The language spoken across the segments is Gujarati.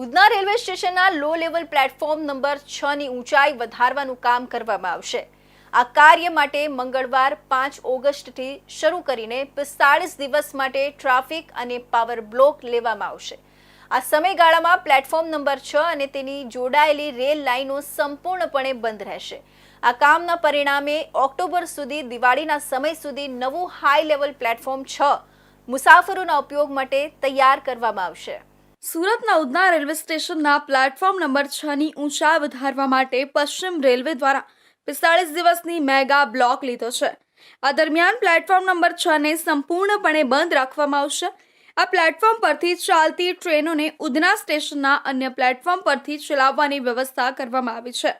ઉધના રેલવે સ્ટેશનના લો લેવલ પ્લેટફોર્મ નંબર છ ની ઊંચાઈ વધારવાનું કામ કરવામાં આવશે. આ કાર્ય માટે મંગળવાર પાંચ ઓગસ્ટથી શરૂ કરીને પિસ્તાળીસ દિવસ માટે ટ્રાફિક અને પાવર બ્લોક લેવામાં આવશે. આ સમયગાળામાં પ્લેટફોર્મ નંબર છ અને તેની જોડાયેલી રેલ લાઇનો સંપૂર્ણપણે બંધ રહેશે. આ કામના પરિણામે ઓક્ટોબર સુધી, દિવાળીના સમય સુધી નવું હાઈ લેવલ પ્લેટફોર્મ છ મુસાફરોના ઉપયોગ માટે તૈયાર કરવામાં આવશે. સુરતના ઉધના રેલવે સ્ટેશનના પ્લેટફોર્મ નંબર છ ની ઊંચાઈ વધારવા માટે પશ્ચિમ રેલવે દ્વારા પિસ્તાળીસ દિવસની મેગા બ્લોક લીધો છે. આ દરમિયાન પ્લેટફોર્મ નંબર છ ને સંપૂર્ણપણે બંધ રાખવામાં આવશે. આ પ્લેટફોર્મ પરથી ચાલતી ટ્રેનોને ઉધના સ્ટેશનના અન્ય પ્લેટફોર્મ પરથી ચલાવવાની વ્યવસ્થા કરવામાં આવી છે.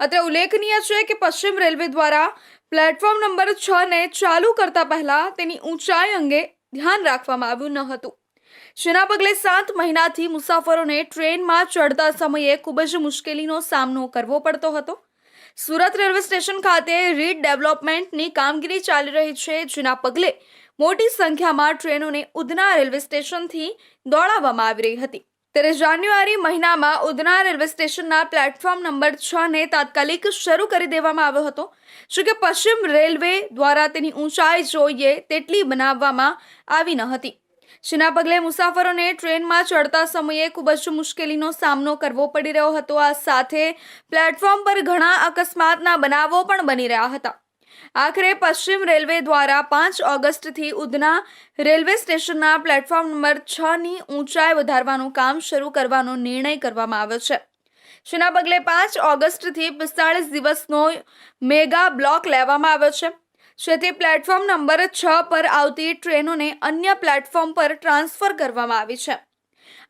અત્રે ઉલ્લેખનીય છે કે પશ્ચિમ રેલવે દ્વારા પ્લેટફોર્મ નંબર છ ને ચાલુ કરતા પહેલા તેની ઊંચાઈ અંગે ધ્યાન રાખવામાં આવ્યું ન હતું. જેના પગલે સાત મહિનાથી મુસાફરોને ટ્રેનમાં ચડતા સમયે ખૂબ જ મુશ્કેલીનો સામનો કરવો પડતો હતો. સુરત રેલવે સ્ટેશન ખાતે રીડ ડેવલપમેન્ટની કામગીરી ચાલી રહી છે, જેના પગલે મોટી સંખ્યામાં ટ્રેનોને ઉધના રેલવે સ્ટેશનથી દોડાવવામાં આવી રહી હતી. ત્યારે જાન્યુઆરી મહિનામાં ઉધના રેલવે સ્ટેશનના પ્લેટફોર્મ નંબર છ ને તાત્કાલિક શરૂ કરી દેવામાં આવ્યો હતો. જો કે પશ્ચિમ રેલવે દ્વારા તેની ઊંચાઈ જોઈએ તેટલી બનાવવામાં આવી ન હતી. જેના પગલે મુસાફરોને ટ્રેનમાં ચડતા સમયે ખૂબ જ મુશ્કેલીનો સામનો કરવો પડી રહ્યો હતો. આ સાથે પ્લેટફોર્મ પર ઘણા અકસ્માતના બનાવો પણ બની રહ્યા હતા. આખરે પશ્ચિમ રેલવે દ્વારા પાંચ ઓગસ્ટથી ઉધના રેલવે સ્ટેશનના પ્લેટફોર્મ નંબર છ ની ઊંચાઈ વધારવાનું કામ શરૂ કરવાનો નિર્ણય કરવામાં આવ્યો છે. જેના પગલે પાંચ ઓગસ્ટથી પિસ્તાળીસ દિવસનો મેગા બ્લોક લેવામાં આવ્યો છે. જેથી પ્લેટફોર્મ નંબર છ પર આવતી ટ્રેનોને અન્ય પ્લેટફોર્મ પર ટ્રાન્સફર કરવામાં આવી છે?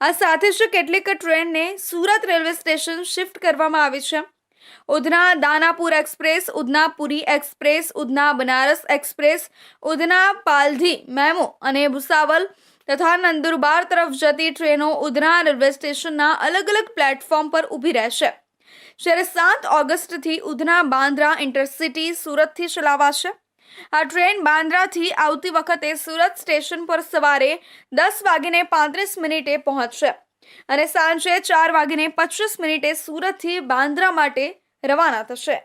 આ સાથે જ કેટલીક ટ્રેનને સુરત રેલવે સ્ટેશન શિફ્ટ કરવામાં આવી છે. Udhna Danapur express, Udhna Puri express, Udhna Banaras express, Udhna Paldhi, MEMU અને ભુસાવલ તથા નંદુરબાર તરફ જતી ટ્રેનો ઉધના રેલવે સ્ટેશનના અલગ અલગ પ્લેટફોર્મ પર ઊભી રહેશે. જ્યારે સાત ઓગસ્ટથી ઉધના બાંદ્રા ઇન્ટરસિટી સુરતથી ચલાવાશે. આ ટ્રેન બાંદ્રાથી આવતી વખતે સુરત સ્ટેશન પર સવારે દસ વાગીને પાંત્રીસ મિનિટે પહોંચશે અને સાંજે ચાર વાગીને પચીસ મિનિટે સુરતથી બાંદ્રા માટે રવાના થશે.